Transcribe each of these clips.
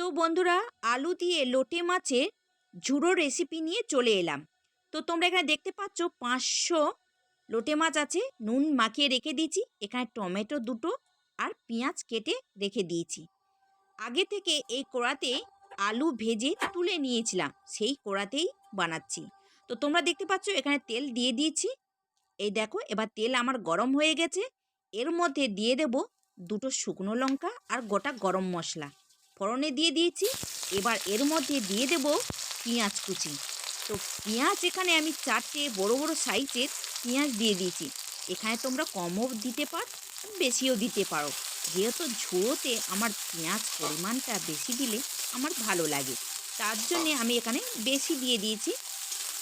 তো বন্ধুরা, আলু দিয়ে লোটে মাছের ঝুড়ো রেসিপি নিয়ে চলে এলাম। তো তোমরা এখানে দেখতে পাচ্ছ পাঁচশো লোটে মাছ আছে, নুন মাখিয়ে রেখে দিয়েছি, এখানে টমেটো দুটো আর পেঁয়াজ কেটে রেখে দিয়েছি। আগে থেকে এই কড়াতে আলু ভেজে তুলে নিয়েছিলাম, সেই কড়াতেই বানাচ্ছি। তো তোমরা দেখতে পাচ্ছ এখানে তেল দিয়ে দিয়েছি। এই দেখো, এবার তেল আমার গরম হয়ে গেছে, এর মধ্যে দিয়ে দেব দুটো শুকনো লঙ্কা আর গোটা গরম মশলা। ফোড়নে দিয়ে দিয়েছি। এবার এর মধ্যে দিয়ে দেব পেঁয়াজ কুচি। তো পেঁয়াজ এখানে আমি চারটে বড় বড় সাইজের পেঁয়াজ দিয়ে দিয়েছি। এখানে তোমরা কমও দিতে পার, বেশিও দিতে পারো। যেহেতু ঝোড়োতে আমার পেঁয়াজ পরিমাণটা বেশি দিলে আমার ভালো লাগে। তার জন্যে আমি এখানে বেশি দিয়ে দিয়েছি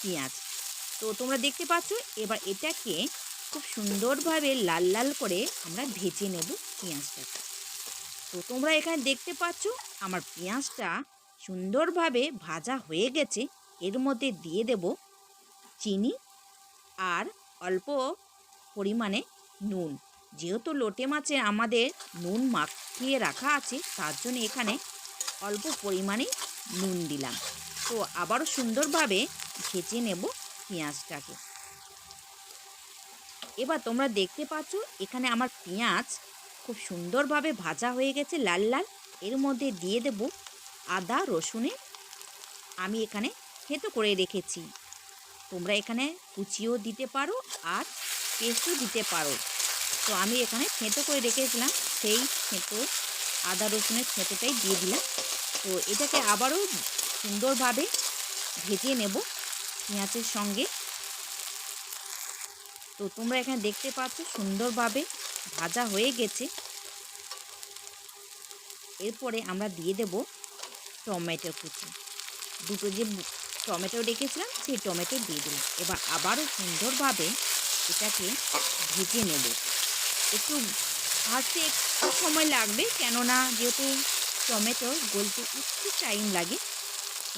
পেঁয়াজ। তো তোমরা দেখতে পাচ্ছ, এবার এটাকে খুব সুন্দরভাবে লাল লাল করে আমরা ভেজে নেব পেঁয়াজটাকে। তো তোমরা এখানে দেখতে পাচ্ছ আমার পেঁয়াজটা সুন্দরভাবে ভাজা হয়ে গেছে। এর মধ্যে দিয়ে দেব চিনি আর অল্প পরিমাণে নুন। যেহেতু লোটে মাছে আমাদের নুন মাখিয়ে রাখা আছে, তার জন্য এখানে অল্প পরিমাণে নুন দিলাম। তো আবারও সুন্দরভাবে ভেজে নেব পেঁয়াজটাকে। এবার তোমরা দেখতে পাচ্ছ এখানে আমার পেঁয়াজ খুব সুন্দরভাবে ভাজা হয়ে গেছে লাল লাল। এর মধ্যে দিয়ে দেব আদা রসুনে আমি এখানে থেতো করে রেখেছি। তোমরা এখানে কুচিও দিতে পারো আর পেস্টও দিতে পারো। তো আমি এখানে থেঁতো করে রেখেছিলাম। সেই থেঁতো, আদা, রসুনের থেঁতোটাই দিয়ে দিলাম। তো এটাকে আবারও সুন্দরভাবে ভেজে নেব। পেঁয়াজের সঙ্গে তো তোমরা এখানে দেখতে পাচ্ছ সুন্দরভাবে ভাজা হয়ে গেছে। এরপরে আমরা দিয়ে দেব টমেটো কুচি। দুটো যে টমেটো রেখেছিলাম, সেই টমেটো দিয়ে দিলাম। এবার আবারও সুন্দরভাবে এটাকে ভেজে নেব। একটু ভাজতে একটু সময় লাগবে, কেননা যেহেতু টমেটো গলতে একটু টাইম লাগে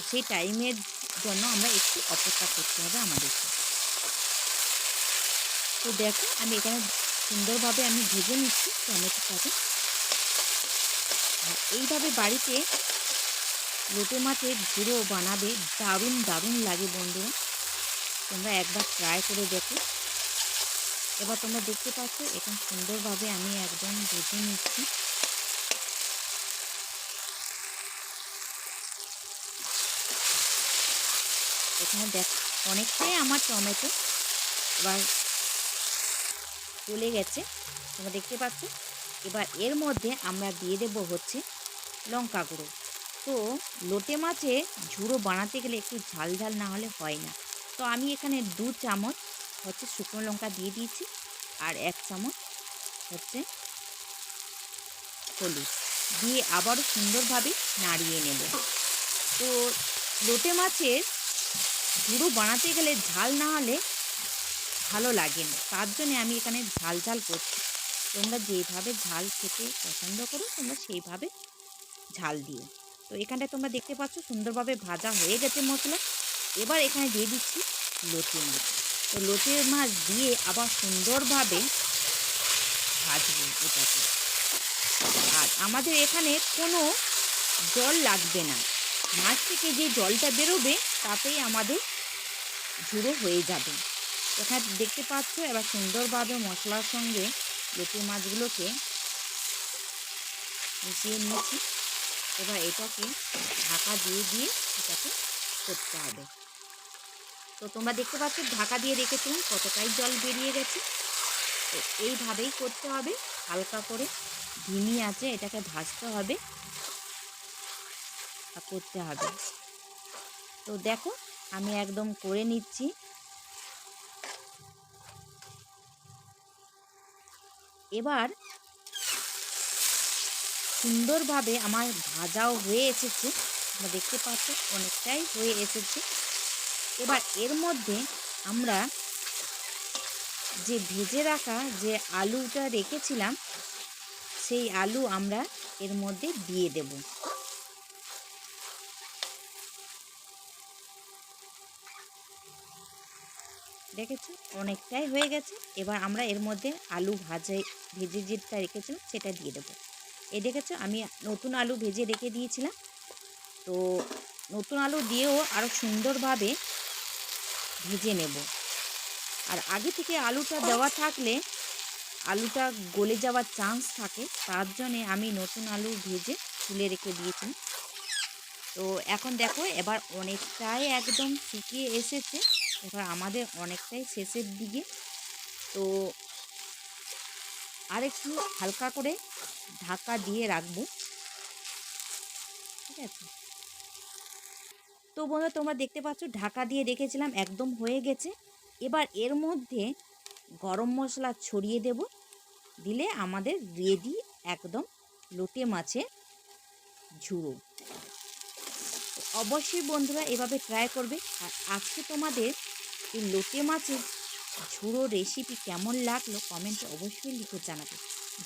সেই টাইমের জন্য আমরা একটু অপেক্ষা করতে হবে আমাদেরকে। তো দেখো, আমি এখানে সুন্দরভাবে আমি ভেজে নিচ্ছি টমেটোটাকে এইভাবে বাড়িতে লোটে মাছের ঝুড়ো বানাবে, দারুণ দারুণ লাগে বন্ধুরা। তোমরা একবার ট্রাই করে দেখো। এবার তোমরা দেখতে পাচ্ছ এখন সুন্দরভাবে আমি একদম ভেজে নিচ্ছি। এখানে দেখ, অনেকটাই আমার টমেটো। এবার চলে গেছে। তোমরা দেখতে পাচ্ছ? এবার এর মধ্যে আমরা দিয়ে দেব হচ্ছে লঙ্কা গুঁড়ো। তো লোটে মাছে ঝুড়ো বানাতে গেলে একটু ঝাল ঝাল না হলে হয় না। তো আমি এখানে দু চামচ হচ্ছে শুকনো লঙ্কা দিয়ে দিয়েছি আর এক চামচ হচ্ছে হলুদ। দিয়ে আবারও সুন্দরভাবে নাড়িয়ে নেব। তো লোটে মাছের ঝুড়ো বানাতে গেলে ঝাল না হলে ভালো লাগে না। তার জন্যে আমি এখানে ঝাল ঝাল করছি। তোমরা যেভাবে ঝাল খেতে পছন্দ করো, তোমরা সেইভাবে ঝাল দিও। তো এখানটায় তোমরা দেখতে পাচ্ছ সুন্দরভাবে ভাজা হয়ে গেছে মশলা। এবার এখানে দিয়ে দিচ্ছি লটে মাছ। তো লটে মাছ দিয়ে আবার সুন্দরভাবে ভাজবো এটাকে। আর আমাদের এখানে কোনো জল লাগবে না। মাছ থেকে যে জলটা বেরোবে, তাতেই আমাদের ঝুড়ো হয়ে যাবে। এখানে দেখতে পাচ্ছ এবার সুন্দরভাবে মশলার সঙ্গে লোটে মাছগুলোকে মিশিয়ে নিয়েছি। এবার এটাকে ঢাকা দিয়ে দিয়ে এটাকে করতে হবে। তো তোমরা দেখতে পাচ্ছ ঢাকা দিয়ে রেখেছিলাম, কতটাই জল বেরিয়ে গেছে। তো এইভাবেই করতে হবে, হালকা করে ধিমি আছে, এটাকে ভাজতে হবে করতে হবে। তো দেখো, আমি একদম করে নিচ্ছি। এবার সুন্দরভাবে আমার ভাজাও হয়ে এসেছে। তোমরা দেখতে পাচ্ছ অনেকটাই হয়ে এসেছে। এবার এর মধ্যে আমরা যে ভেজে রাখা যে আলুটা রেখেছিলাম, সেই আলু আমরা এর মধ্যে দিয়ে দেব। দেখেছ অনেকটাই হয়ে গেছে। এবার আমরা এর মধ্যে আলু ভাজে, ভেজে যেটা রেখেছিলাম সেটা দিয়ে দেবো। এই দেখেছ আমি নতুন আলু ভেজে রেখে দিয়েছিলাম। তো নতুন আলু দিয়েও আরও সুন্দরভাবে ভেজে নেব। আর আগে থেকে আলুটা দেওয়া থাকলে আলুটা গলে যাওয়ার চান্স থাকে, তার জন্যে আমি নতুন আলু ভেজে তুলে রেখে দিয়েছি তো এখন দেখো, এবার অনেকটাই একদম শুকিয়ে এসেছে। এবার আমাদের অনেকটাই শেষের দিকে। তো আর একটু হালকা করে ঢাকা দিয়ে রাখব। ঠিক আছে? তো বন্ধুরা তোমরা দেখতে পাচ্ছ ঢাকা দিয়ে রেখেছিলাম, একদম হয়ে গেছে। এবার এর মধ্যে গরম মশলা ছড়িয়ে দেব। দিলে আমাদের রেডি একদম লোটে মাছের ঝুড়ো। অবশ্যই বন্ধুরা এভাবে ট্রাই করবে। আর আজকে তোমাদের এই লোটে মাছের ঝুড়ো রেসিপি কেমন লাগল কমেন্টে অবশ্যই লিখে জানাবে।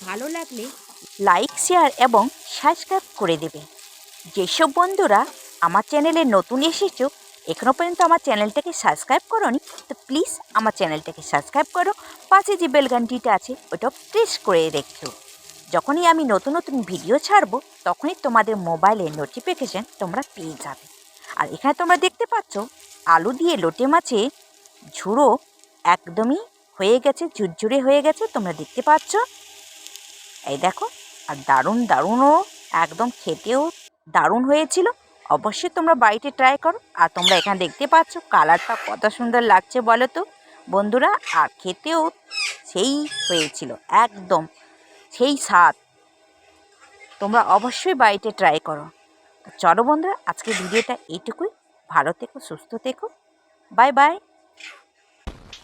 ভালো লাগলে লাইক শেয়ার এবং সাবস্ক্রাইব করে দেবে। যেসব বন্ধুরা আমার চ্যানেলে নতুন এসেছ এখনও পর্যন্ত আমার চ্যানেলটাকে সাবস্ক্রাইব করোনি, তো প্লিজ আমার চ্যানেলটাকে সাবস্ক্রাইব করো। পাশে যে বেলগানটিটা আছে ওটা প্রেস করে রেখো। যখনই আমি নতুন নতুন ভিডিও ছাড়বো, তখনই তোমাদের মোবাইলে নোটিফিকেশান তোমরা পেয়ে যাবে। আর এখানে তোমরা দেখতে পাচ্ছ, আলু দিয়ে লোটে মাছে ঝুড়ো একদমই হয়ে গেছে, ঝুরঝুরে হয়ে গেছে, তোমরা দেখতে পাচ্ছ। এই দেখো, আর দারুণ, দারুণও, একদম খেতেও দারুণ হয়েছিল। অবশ্যই তোমরা বাড়িতে ট্রাই করো, আর তোমরা এখানে দেখতে পাচ্ছ কালারটা কত সুন্দর লাগছে বলো তো। বন্ধুরা, আর খেতেও সেই হয়েছিল, একদম সেই স্বাদ। তোমরা অবশ্যই বাড়িতে ট্রাই করো। চলো বন্ধুরা আজকে ভিডিওটা এইটুকুই। ভালো থেকো, সুস্থ থেকো। Bye bye.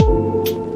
Thank you.